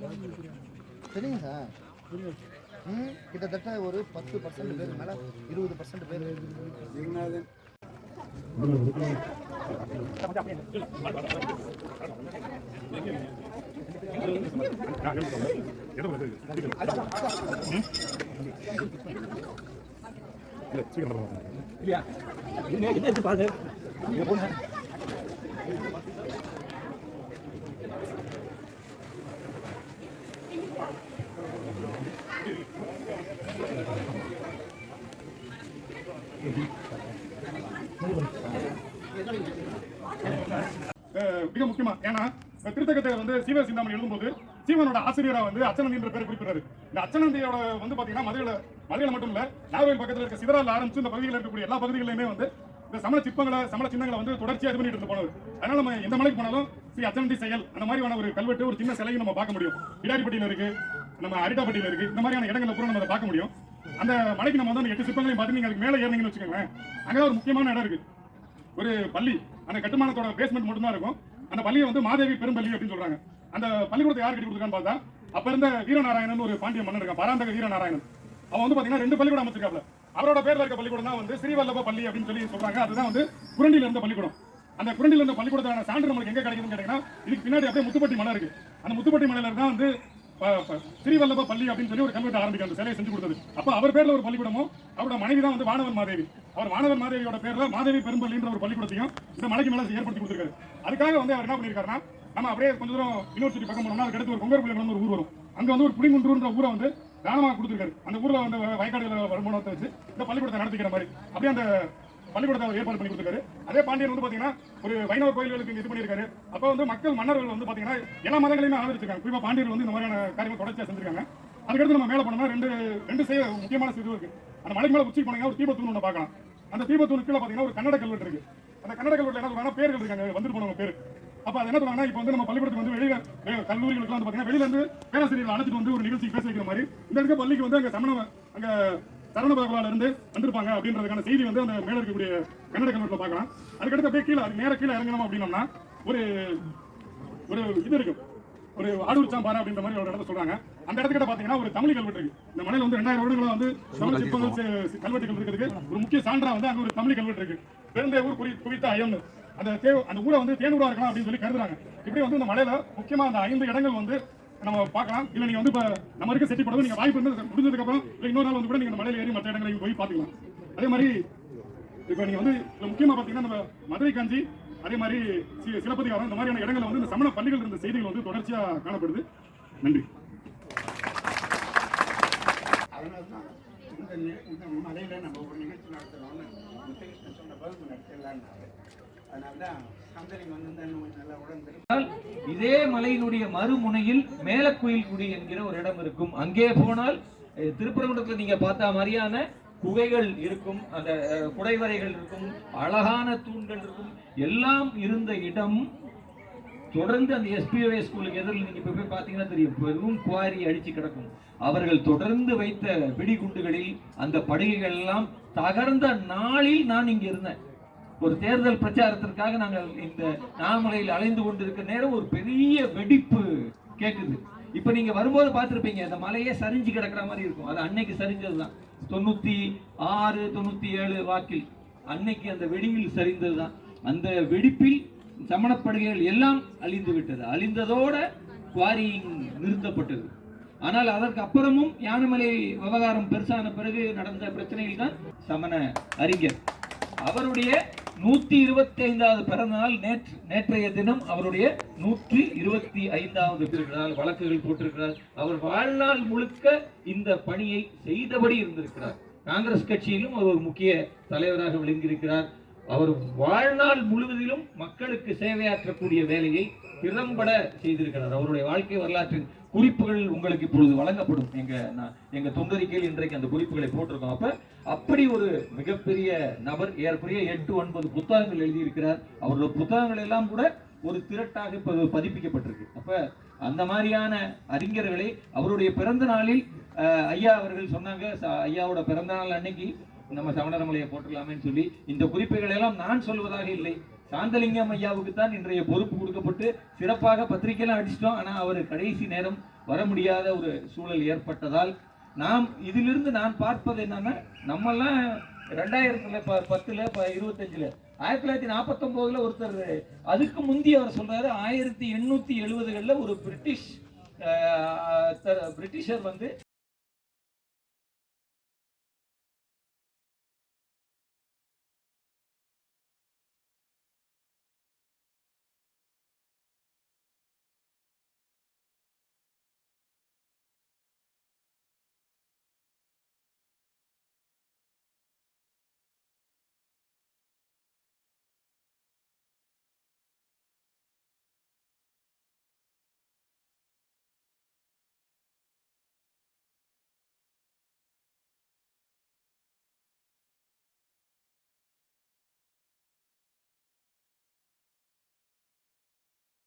சரிங்க சார் ம் கிட்டத்தட்ட ஒரு பத்து பர்சன்ட் பேர் மேலே இருபது பர்சன்ட் பேர். இல்லையா என்ன எடுத்து பாருங்க மிக முக்கியமா ஏன்னா திருத்தகத்தை வந்து சீவ சிந்தாமணி எழுதும்போது சீவனோட ஆசிரியரா வந்து அச்சனந்தி என்ற பேர் குறிப்பிடுறாரு. இந்த அச்சனந்தியோட வந்து பாத்தீங்கன்னா மதுரையில மதுரையில மட்டும் இல்ல நாகர்கோவில் பக்கத்துல இருக்க சிதறால ஆரம்பிச்சு இந்த பகுதியில் இருக்கக்கூடிய எல்லா பகுதிகளிலுமே வந்து இந்த சமண சிற்பங்களை சமண சின்னங்களை வந்து தொடர்ச்சியாக இது பண்ணிட்டு போனது அதனால நம்ம எந்த மலைக்கு போனாலும் ஸ்ரீ அச்சனந்தி செயல் அந்த மாதிரியான ஒரு கல்வெட்டு ஒரு சின்ன சிலையும் நம்ம பார்க்க முடியும். கிடாரிப்பட்டியில இருக்கு நம்ம அரிட்டாப்பட்டியில இருக்கு இந்த மாதிரியான இடங்களை பூரா நம்ம அதை பார்க்க முடியும். அந்த மலைக்கு நம்ம வந்து எட்டு சிற்பங்களையும் பார்த்து நீங்கள் அதுக்கு மேலே ஏறினீங்கன்னு வச்சுக்கோங்களேன். அங்கே ஒரு முக்கியமான இடம் இருக்குது ஒரு பள்ளி. அந்த கட்டுமானத்தோட பேஸ்மெண்ட் மட்டும்தான் இருக்கும். அந்த பள்ளியை வந்து மாதேவி பெரும்பள்ளி அப்படின்னு சொல்கிறாங்க அந்த பள்ளிக்கூடத்தை யார் கட்டி கொடுத்துருக்கான்னு பார்த்தா அப்போ இருந்த வீரநாராயணன் ஒரு பாண்டிய மன்னன் இருக்கான். பராந்தக வீரநாராயணன். அவன் வந்து பார்த்தீங்கன்னா ரெண்டு பள்ளிக்கூடம் அமைச்சிருக்காப்ல அவரோட பேரில் இருக்க பள்ளிக்கூடம் தான் வந்து ஸ்ரீவல்லப பள்ளி அப்படின்னு சொல்லி சொல்கிறாங்க அதுதான் வந்து குரண்டியில் இருந்த பள்ளிக்கூடம். அந்த குரண்டியில் இருந்த பள்ளிக்கூடத்தான சான்று நம்மளுக்கு எங்கே கிடைக்குதுன்னு கேட்டிங்கன்னா இதுக்கு பின்னாடி அப்படியே முத்துப்பட்டி மலை இருக்குது அந்த முத்துப்பட்டி மலையில் தான் வந்து திருவல்லப பள்ளி அப்படின்னு சொல்லி ஒரு கல்வெட்டு ஆரம்பிக்க அந்த சிலையை செஞ்சு கொடுத்தது. அப்போ அவர் பேரில் ஒரு பள்ளிக்கூடமும் அவரோட மனைவி தான் வந்து வானவர் மாதேவி. அவர் வானவர் மாதேவியோட பேரில் மாதேவி பெரும்பள்ளின்ற ஒரு பள்ளிக்கூடத்தையும் இந்த மலைக்கு மேலே ஏற்படுத்தி கொடுத்துருக்காரு. அதுக்காக வந்து அவர் என்ன பண்ணிருக்காருன்னா நம்ம அப்படியே கொஞ்சம் தூரம் யூனிவர்சிட்டி பக்கம் போனோம்னா அதுக்கு அடுத்து ஒரு கொங்கர்புள்ளிகள் ஒரு ஊர் வரும். அங்கே வந்து ஒரு புளிங்குன்றூர்ன்ற ஊரை வந்து தானமாக கொடுத்துருக்காரு. அந்த ஊரில் வந்து வயக்காடுல வருமானத்தை வச்சு இந்த பள்ளிக்கூடத்தை நடத்திக்கிற மாதிரி. அப்படியே அந்த பள்ளிக்கூடத்தை அவர் ஏற்பாடு பண்ணி கொடுத்துருக்காரு. அதே பாண்டியன் வந்து பாத்தீங்கன்னா ஒரு வைணவ கோயில்களுக்கு இது பண்ணியிருக்காரு. அப்ப வந்து மக்கள் மன்னர்கள் வந்து பாத்தீங்கன்னா எல்லா மதங்களையுமே ஆதரிச்சிருக்காங்க. குறிப்பா பாண்டியர் வந்து இந்த மாதிரியான காரியங்கள் தொடர்ச்சியா செஞ்சிருக்காங்க. அதுக்கடுத்து நம்ம மேல போனோம்னா ரெண்டு ரெண்டு செய்ய முக்கியமான இது இருக்கு. அந்த மலைக்கு மேல உச்சி போனீங்கன்னா ஒரு தீபத்தூண் ஒன்று பார்க்கலாம். அந்த தீபத்தூண் கீழே பாத்தீங்கன்னா ஒரு கன்னட கல்வெட்டு இருக்கு. அந்த கன்னட கல்வெட்டுல என்ன சொல்றாங்கன்னா பேர்கள் இருக்காங்க. வந்துட்டு போனவங்க பேரு. அப்ப அது என்ன சொல்றாங்கன்னா இப்போ வந்து நம்ம பள்ளிக்கூடத்துக்கு வந்து வெளியில கல்லூரிகளுக்கு வந்து பாத்தீங்கன்னா வெளியில இருந்து பேராசிரியர்கள் அழைச்சிட்டு வந்து ஒரு நிகழ்ச்சி பேச வைக்கிற மாதிரி. இந்த இருக்க பள்ளிக்கு வந்து அங்க சமண அங்க சரண பகவால இருந்து வந்திருப்பாங்க அப்படின்றதுக்கான செய்தி வந்து அந்த மேல இருக்கக்கூடிய கன்னட கல்வெட்டுல பார்க்கலாம். அதுக்கடுத்து அப்படியே கீழே நேர கீழே இறங்கணும் அப்படின்னோம்னா ஒரு ஒரு இது இருக்கு. ஒரு ஆடூர் சாம்பாறை அப்படின்ற மாதிரி ஒரு இடத்த சொல்றாங்க. அந்த இடத்துக்கிட்ட பாத்தீங்கன்னா ஒரு தமிழ் கல்வெட்டு இருக்கு. இந்த மலையில வந்து ரெண்டாயிரம் வருடங்களா வந்து தமிழ் சிற்பங்கள் கல்வெட்டுகள் இருக்கிறதுக்கு ஒரு முக்கிய சான்றா வந்து அங்க ஒரு தமிழ் கல்வெட்டு இருக்கு. பெருந்தை ஊர் குறி குவித்த அயம்னு அந்த தே அந்த ஊரை வந்து தேனூரா இருக்கலாம் அப்படின்னு சொல்லி கருதுறாங்க. இப்படி வந்து இந்த மலையில முக்கியமா அந்த ஐந்து இடங்கள் வந்து நம்ம பார்க்கலாம். இல்ல நீங்க வந்து இப்போ நம்ம இருக்க செட்டி படம் நீங்க வாய்ப்பு இருந்து முடிஞ்சதுக்கு அப்புறம் இல்ல இன்னொரு நாள் வந்து கூட நீங்க இந்த மலையில ஏறி மற்ற இடங்களுக்கு போய் பாத்துக்கலாம் அதே மாதிரி இப்போ நீங்க வந்து இதில் முக்கியமா பாத்தீங்கன்னா நம்ம மதுரை காஞ்சி அதே மாதிரி சி- சிலப்பதிகாரம் இந்த மாதிரியான இடங்களில் வந்து இந்த சமண பள்ளிகள் இருந்த செய்திகள் வந்து தொடர்ச்சியா காணப்படுது. நன்றி. அதனால தான் இந்த மலையில நம்ம ஒரு நிகழ்ச்சி நடத்தணும்னு சொன்ன பதிவு நடத்தலான்னாரு இதே மலையினுடைய மறுமுனையில் மேலக்குயில்குடி என்கிற ஒரு இடம் இருக்கும். அங்கே போனால் திருப்பரங்குன்றத்தில் நீங்க பார்த்த மாதிரியான குகைகள் இருக்கும் அந்த குடைவரைகள் இருக்கும் அழகான தூண்கள் இருக்கும். எல்லாம் இருந்த இடம் தொடர்ந்து அந்த எஸ்பிஓஏ ஸ்கூலுக்கு எதிரில் நீங்க இப்ப போய் பார்த்தீங்கன்னா தெரியும். பெரும் குவாரி அடிச்சு கிடக்கும். அவர்கள் தொடர்ந்து வைத்த வெடிகுண்டுகளில் அந்த படுகைகள் எல்லாம் தகர்ந்த நாளில் நான் இங்க இருந்தேன். ஒரு தேர்தல் பிரச்சாரத்திற்காக நாங்கள் இந்த நாமலையில் அலைந்து கொண்டிருக்கிற நேரம் ஒரு பெரிய வெடிப்பு கேட்குது. இப்போ நீங்கள் வரும்போது பார்த்துருப்பீங்க அந்த மலையே சரிஞ்சு கிடக்கிற மாதிரி இருக்கும். அது அன்னைக்கு சரிஞ்சதுதான். தொண்ணூற்றி ஆறு தொண்ணூற்றி ஏழு வாக்கில் அன்னைக்கு அந்த வெடியில் சரிந்ததுதான். அந்த வெடிப்பில் சமணப்படுகைகள் எல்லாம் அழிந்து விட்டது. அழிந்ததோட குவாரியிங் நிறுத்தப்பட்டது. ஆனால் அதற்கு அப்புறமும் யானமலை விவகாரம் பெருசான பிறகு நடந்த பிரச்சனையில் தான் சமண அறிஞர். அவருடைய நூத்தி இருபத்தி ஐந்தாவது பிறந்த நாள் நேற்று நேற்றைய தினம் அவருடைய நூற்றி இருபத்தி ஐந்தாவது இருக்கிறார் வழக்குகள் போட்டிருக்கிறார். அவர் வாழ்நாள் முழுக்க இந்த பணியை செய்தபடி இருந்திருக்கிறார். காங்கிரஸ் கட்சியிலும் அவர் ஒரு முக்கிய தலைவராக விளங்கியிருக்கிறார். அவர் வாழ்நாள் முழுவதிலும் மக்களுக்கு சேவையாற்றக்கூடிய வேலையை திறம்பட செய்திருக்கிறார். அவருடைய வாழ்க்கை வரலாற்றின் குறிப்புகள் உங்களுக்கு இப்பொழுது வழங்கப்படும். எங்க நான் எங்க தொண்டறிக்கையில் இன்றைக்கு அந்த குறிப்புகளை போட்டிருக்கோம். அப்ப அப்படி ஒரு மிகப்பெரிய நபர் ஏறக்குறைய எட்டு ஒன்பது புத்தகங்கள் எழுதியிருக்கிறார். அவருடைய புத்தகங்கள் எல்லாம் கூட ஒரு திரட்டாக இப்ப பதிப்பிக்கப்பட்டிருக்கு. அப்ப அந்த மாதிரியான அறிஞர்களை அவருடைய பிறந்த நாளில் அஹ், ஐயா அவர்கள் சொன்னாங்க. ஐயாவோட பிறந்த நாள் அன்னைக்கு நம்ம சமணரமலையை போட்டுடலாமேன்னு சொல்லி இந்த குறிப்புகளை எல்லாம் நான் சொல்வதாக இல்லை. சாந்தலிங்கம் ஐயாவுக்கு தான் இன்றைய பொறுப்பு கொடுக்கப்பட்டு சிறப்பாக பத்திரிக்கையெல்லாம் அடிச்சிட்டோம். ஆனால் அவர் கடைசி நேரம் வர முடியாத ஒரு சூழல் ஏற்பட்டதால் நாம் இதிலிருந்து நான் பார்ப்பது என்னன்னா நம்மெல்லாம் ரெண்டாயிரத்துல ப பத்துல இப்போ இருபத்தஞ்சுல ஆயிரத்தி தொள்ளாயிரத்தி நாற்பத்தொம்போதுல ஒருத்தர் அதுக்கு முந்தி அவர் சொல்றாரு ஆயிரத்தி எண்ணூத்தி எழுபதுகளில் ஒரு பிரிட்டிஷ் பிரிட்டிஷர் வந்து